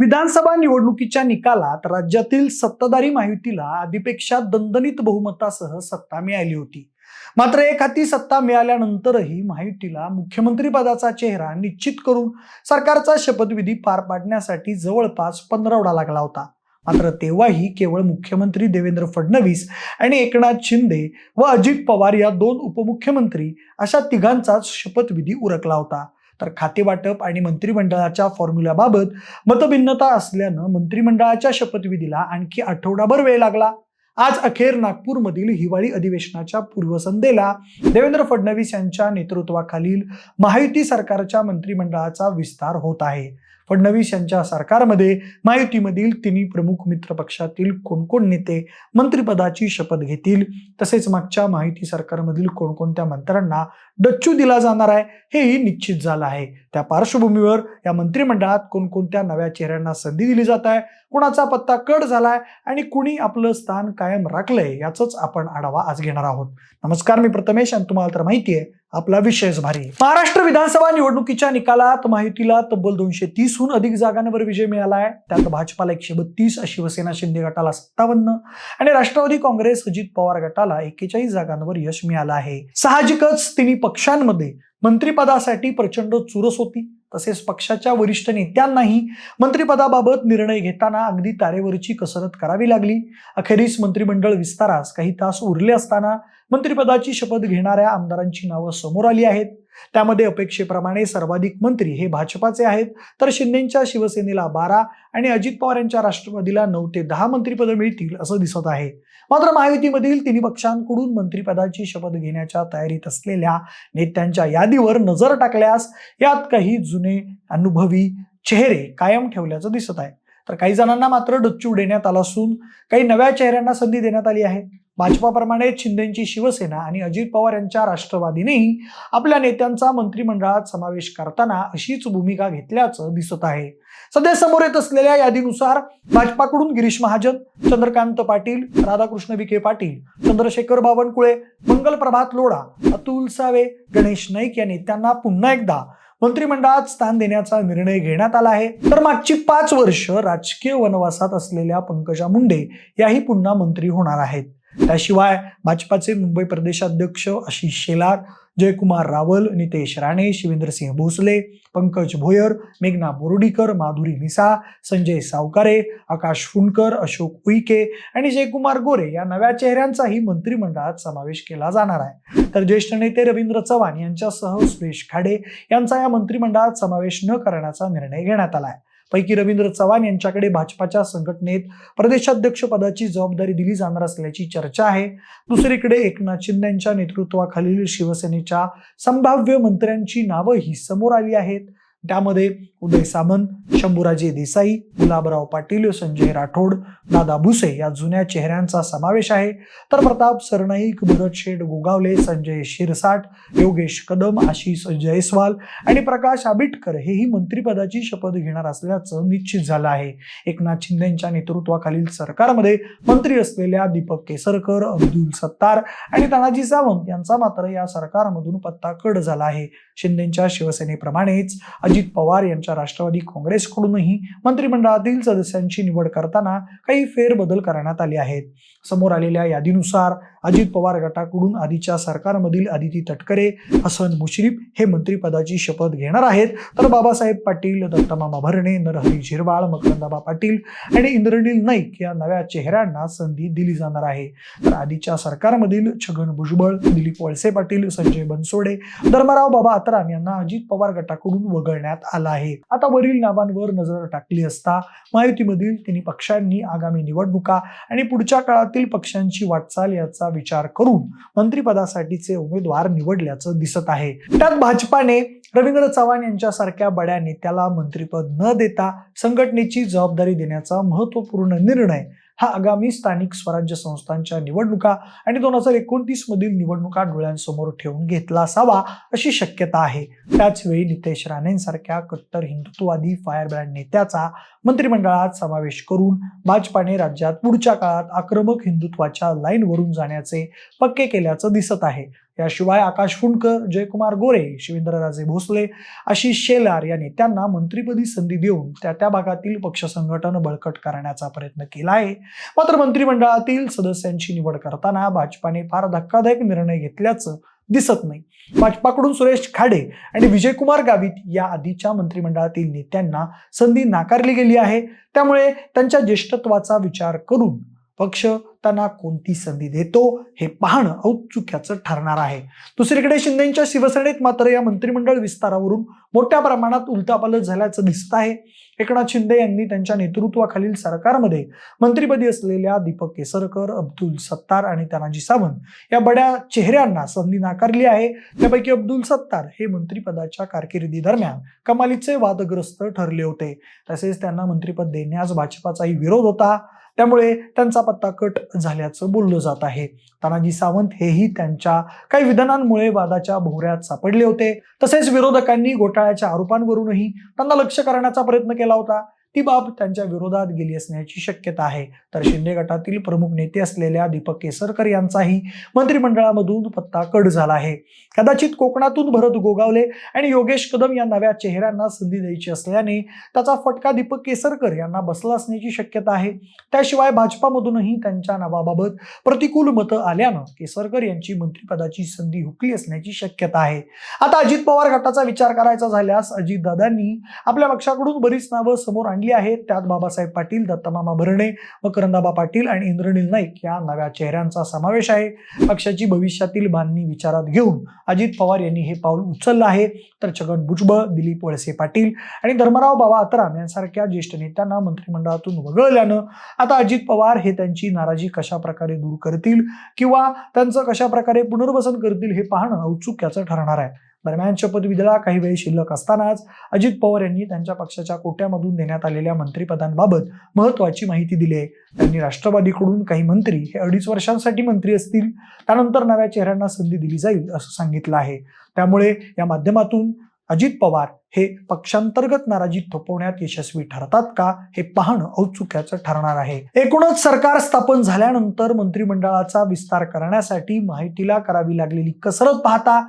विधानसभा निवडणुकीच्या निकालात राज्यातील सत्ताधारी माहितीला आधीपेक्षा दणदणीत बहुमतासह सत्ता मिळाली होती. मात्र एक हाती सत्ता मिळाल्यानंतरही महायुतीला मुख्यमंत्री पदाचा चेहरा निश्चित करून सरकारचा शपथविधी पार पाडण्यासाठी जवळपास पंधरवडा लागला होता. मात्र तेव्हाही केवळ मुख्यमंत्री देवेंद्र फडणवीस आणि एकनाथ शिंदे व अजित पवार या दोन उपमुख्यमंत्री अशा तिघांचाच शपथविधी उरकला होता. तर खातेवाटप आणि मंत्रिमंडळाच्या फॉर्म्युल्याबाबत मतभिन्नता असल्यानं मंत्रिमंडळाच्या शपथविधीला आणखी आठवडाभर वेळ लागला. आज अखेर नागपूरमधील हिवाळी अधिवेशनाच्या पूर्वसंध्येला देवेंद्र फडणवीस यांच्या नेतृत्वाखालील महायुती सरकारच्या मंत्रिमंडळाचा विस्तार होत आहे. फडणवीस यांच्या सरकारमध्ये महायुतीमधील तिन्ही प्रमुख मित्र पक्षातील कोण कोण नेते मंत्रिपदाची शपथ घेतील? तसेच मागच्या महायुती सरकारमधील कोणकोणत्या मंत्र्यांना डच्चू दिला जाणार आहे? हेही निश्चित झालं आहे. त्या पार्श्वभूमीवर या मंत्रिमंडळात कोणकोणत्या नव्या चेहऱ्यांना संधी दिली जात आहे? कुणाचा पत्ता कट झालाय? आणि कुणी आपलं स्थान कायम राखलंय? याचाच आपण आढावा आज घेणार आहोत. नमस्कार मी प्रथमेश आणि तुम्हाला तर माहिती आहे आपला विषयच भारी. महाराष्ट्र विधानसभा निवडणुकीच्या निकालात महायुतीला तब्बल दोनशे तीसहून अधिक जागांवर विजय मिळाला आहे त्यात भाजपाला एकशे बत्तीस शिवसेना शिंदे गटाला सत्तावन्न आणि राष्ट्रवादी काँग्रेस अजित पवार गटाला एकेचाळीस जागांवर यश मिळालं आहे. साहजिकच तिन्ही पक्षांमध्ये मंत्रिपदासाठी प्रचंड चुरस होती. तसेच पक्षाच्या वरिष्ठ नेत्यांनाही मंत्रिपदाबाबत निर्णय घेताना अगदी तारेवरची कसरत करावी लागली. अखेरीस मंत्रिमंडळ विस्तारास काही तास उरले असताना मंत्रिपदाची शपथ घेणाऱ्या आमदारांची नावं समोर आली आहेत. त्यामध्ये अपेक्षेप्रमाणे सर्वाधिक मंत्री हे भाजपाचे आहेत. तर शिंदेच्या शिवसेनेला बारा आणि अजित पवार यांच्या राष्ट्रवादीला नऊ ते दहा मंत्रिपदं मिळतील असं दिसत आहे. मात्र महायुतीमधील तिन्ही पक्षांकडून मंत्रिपदाची शपथ घेण्याच्या तयारीत असलेल्या नेत्यांच्या यादीवर नजर टाकल्यास यात काही जुने अनुभवी चेहरे कायम ठेवल्याचं दिसत आहे. तर काही जणांना मात्र डच्चू देण्यात आला असून काही नव्या चेहऱ्यांना संधी देण्यात आली आहे. भाजपाप्रमाणे शिंदेची शिवसेना आणि अजित पवार यांच्या राष्ट्रवादीनेही आपल्या नेत्यांचा मंत्रिमंडळात समावेश करताना अशीच भूमिका घेतल्याचं दिसत आहे. सध्या समोर येत असलेल्या यादीनुसार भाजपाकडून गिरीश महाजन चंद्रकांत पाटील राधाकृष्ण विखे पाटील चंद्रशेखर बावनकुळे मंगल प्रभात लोढा अतुल सावे गणेश नाईक या नेत्यांना पुन्हा एकदा मंत्रिमंडळात स्थान देण्याचा निर्णय घेण्यात आला आहे. तर मागची पाच वर्ष राजकीय वनवासात असलेल्या पंकजा मुंडे याही पुन्हा मंत्री होणार आहेत. त्याशिवाय भाजपाचे मुंबई प्रदेशाध्यक्ष आशिष शेलार जयकुमार रावल नितेश राणे शिवेंद्रसिंह भोसले पंकज भोयर मेघना बोर्डीकर माधुरी मिसा संजय सावकारे आकाश फुंडकर अशोक उईके आणि जयकुमार गोरे या नव्या चेहऱ्यांचाही मंत्रिमंडळात समावेश केला जाणार आहे. तर ज्येष्ठ नेते रवींद्र चव्हाण यांच्यासह सुरेश खाडे यांचा या मंत्रिमंडळात समावेश न करण्याचा निर्णय घेण्यात आला आहे. पैकी रवींद्र चव्हाण यांच्याकडे भाजपाच्या संघटनेत प्रदेशाध्यक्ष पदाची जबाबदारी दिली जाणार असल्याची चर्चा आहे. दुसरीकडे एकनाथ शिंदे यांच्या नेतृत्वाखालील शिवसेनेच्या संभाव्य मंत्र्यांची नावंही समोर आली आहेत. त्यामध्ये उदय सामंत शंभूराजे देसाई गुलाबराव पाटील संजय राठोड दादा भुसे या जुन्या चेहऱ्यांचा समावेश आहे. तर प्रताप सरनाईक भरत शेठ गोगावले संजय शिरसाट योगेश कदम आशिष जयस्वाल आणि प्रकाश आबिटकर हेही मंत्रिपदाची शपथ घेणार असल्याचं निश्चित झालं आहे. एकनाथ शिंदेच्या नेतृत्वाखालील सरकारमध्ये मंत्री असलेल्या दीपक केसरकर अब्दुल सत्तार आणि तानाजी सावंत यांचा मात्र या सरकारमधून पत्ता कड झाला आहे. शिंदेच्या शिवसेनेप्रमाणेच अजित पवार यांच्या राष्ट्रवादी काँग्रेसकडूनही मंत्रिमंडळातील सदस्यांची निवड करताना काही फेरबदल करण्यात आले आहेत. समोर आलेल्या यादीनुसार अजित पवार गटाकडून आधीच्या सरकारमधील आदिती तटकरे हसन मुश्रीफ हे मंत्रिपदाची शपथ घेणार आहेत. तर बाबासाहेब पाटील दत्तमामा भरणे नरहरी झिरवाळ मकरंदाबा पाटील आणि इंद्रनील नाईक या नव्या चेहऱ्यांना संधी दिली जाणार आहे. तर आधीच्या सरकारमधील छगन भुजबळ दिलीप वळसे पाटील संजय बनसोडे धर्मराव बाबा आत्राम यांना अजित पवार गटाकडून वगळण्यात आलं आहे. आता वरील नावांवर नजर टाकली असता महायुतीमधील तिन्ही पक्षांनी आगामी निवडणुका आणि पुढच्या काळातील पक्षांची वाटचाल याचा विचार करून मंत्रिपदासाठीचे उमेदवार निवडल्याचं दिसत आहे. त्यात भाजपाने रवींद्र चव्हाण यांच्यासारख्या बड्या नेत्याला मंत्रिपद न देता संघटनेची जबाबदारी देण्याचा महत्त्वपूर्ण निर्णय हा आगामी स्थानिक स्वराज्य संस्थांच्या निवडणुका आणि दोन हजार एकोणतीस मधील निवडणुका डोळ्यांसमोर ठेवून घेतला असावा अशी शक्यता आहे. त्याचवेळी नितेश राणेंसारख्या कट्टर हिंदुत्ववादी फायरब्रँड नेत्याचा मंत्रिमंडळात समावेश करून भाजपाने राज्यात पुढच्या काळात आक्रमक हिंदुत्वाच्या लाईनवरून जाण्याचे पक्के केल्याचं दिसत आहे. याशिवाय आकाश फुंडकर जयकुमार गोरे शिवेंद्रराजे भोसले आशिष शेलार या नेत्यांना मंत्रिपदी संधी देऊन त्या त्या भागातील पक्ष संघटन बळकट करण्याचा प्रयत्न केला आहे. मात्र मंत्रिमंडळातील सदस्यांची निवड करताना भाजपाने फार धक्कादायक निर्णय घेतल्याचं दिसत नाही. भाजपाकडून सुरेश खाडे आणि विजयकुमार गावित या आधीच्या मंत्रिमंडळातील नेत्यांना संधी नाकारली गेली आहे. त्यामुळे त्यांच्या ज्येष्ठत्वाचा विचार करून पक्ष त्यांना कोणती संधी देतो हे पाहणं औत्सुक्याचं ठरणार आहे. दुसरीकडे शिंदेच्या शिवसेनेत मात्र या मंत्रिमंडळ विस्तारावरून मोठ्या प्रमाणात उलटापालट झाल्याचं दिसत आहे. एकनाथ शिंदे यांनी त्यांच्या नेतृत्वाखालील सरकारमध्ये मंत्रिपदी असलेल्या दीपक केसरकर अब्दुल सत्तार आणि तानाजी सावंत या बड्या चेहऱ्यांना संधी नाकारली आहे. त्यापैकी अब्दुल सत्तार हे मंत्रिपदाच्या कारकिर्दीदरम्यान कमालीचे वादग्रस्त ठरले होते. तसेच त्यांना मंत्रिपद देण्यास भाजपाचाही विरोध होता. त्यामुळे त्यांचा पत्ता कट झाल्याचं बोललं जात आहे. तानाजी सावंत हेही त्यांच्या काही विधानांमुळे वादाच्या भोवऱ्यात सापडले होते. तसेच विरोधकांनी घोटाळ्याच्या आरोपांवरूनही त्यांना लक्ष करण्याचा प्रयत्न केला होता. ती बाब त्यांच्या विरोधात गेली असण्याची शक्यता आहे. तर शिंदे गटातील प्रमुख नेते असलेल्या दीपक केसरकर यांचाही मंत्रिमंडळामधून पत्ता कट झाला आहे. कदाचित कोकणातून भरत गोगावले आणि योगेश कदम या नव्या चेहऱ्यांना संधी द्यायची असल्याने त्याचा फटका दीपक केसरकर यांना बसला असण्याची शक्यता आहे. त्याशिवाय भाजपामधूनही त्यांच्या नावाबाबत प्रतिकूल मतं आल्यानं केसरकर यांची मंत्रिपदाची संधी हुकली असण्याची शक्यता आहे. आता अजित पवार गटाचा विचार करायचा झाल्यास अजितदादांनी आपल्या पक्षाकडून बरीच नावं समोर मांडली आहेत. त्यात बाबासाहेब पाटील दत्तमामा भरणे मकरंदाबा पाटील आणि इंद्रनील नाईक या नव्या चेहऱ्यांचा समावेश आहे. पक्षाची भविष्यातील बांधणी विचारात घेऊन अजित पवार यांनी हे पाऊल उचललं आहे. तर छगन भुजबळ दिलीप वळसे पाटील आणि धर्मराव बाबा आत्राम यांसारख्या ज्येष्ठ नेत्यांना मंत्रिमंडळातून वगळल्यानं आता अजित पवार हे त्यांची नाराजी कशा प्रकारे दूर करतील किंवा त्यांचं कशा प्रकारे पुनर्वसन करतील हे पाहणं औत्सुक्याचं ठरणार आहे. दरम्यान शपथविधीला काही वेळ शिल्लक असतानाच अजित पवार यांनी त्यांच्या पक्षाच्या कोट्यामधून देण्यात आलेल्या मंत्रिपदांबाबत महत्वाची माहिती दिली आहे. त्यांनी राष्ट्रवादीकडून काही मंत्री हे अडीच वर्षांसाठी मंत्री असतील त्यानंतर नव्या चेहऱ्यांना संधी दिली जाईल असं सांगितलं आहे. त्यामुळे या माध्यमातून अजित पवार हे पक्षांतर्गत नाराजी थोपवण्यात यशस्वी ठरतात का हे पाहणं औत्सुक्याचं ठरणार आहे. एकूणच सरकार स्थापन झाल्यानंतर मंत्रिमंडळाचा विस्तार करण्यासाठी माहितीला करावी लागलेली कसरत पाहता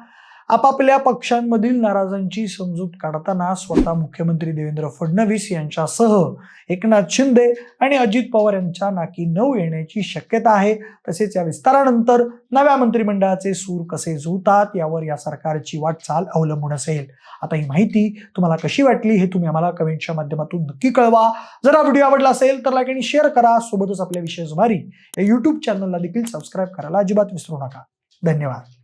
आपापल्या पक्षांमधील नाराजांची समजूत काढताना स्वतः मुख्यमंत्री देवेंद्र फडणवीस यांच्यासह एकनाथ शिंदे आणि अजित पवार यांच्या नाकी नऊ येण्याची शक्यता आहे. तसेच या विस्तारानंतर नव्या मंत्रिमंडळाचे सूर कसे जुळतात यावर या सरकारची वाटचाल अवलंबून असेल. आता ही माहिती तुम्हाला कशी वाटली हे तुम्ही आम्हाला कमेंटच्या माध्यमातून नक्की कळवा. जर हा व्हिडिओ आवडला असेल तर लाईक आणि शेअर करा. सोबतच आपल्या विशेष भारी या युट्यूब चॅनलला देखील सबस्क्राईब करायला अजिबात विसरू नका. धन्यवाद.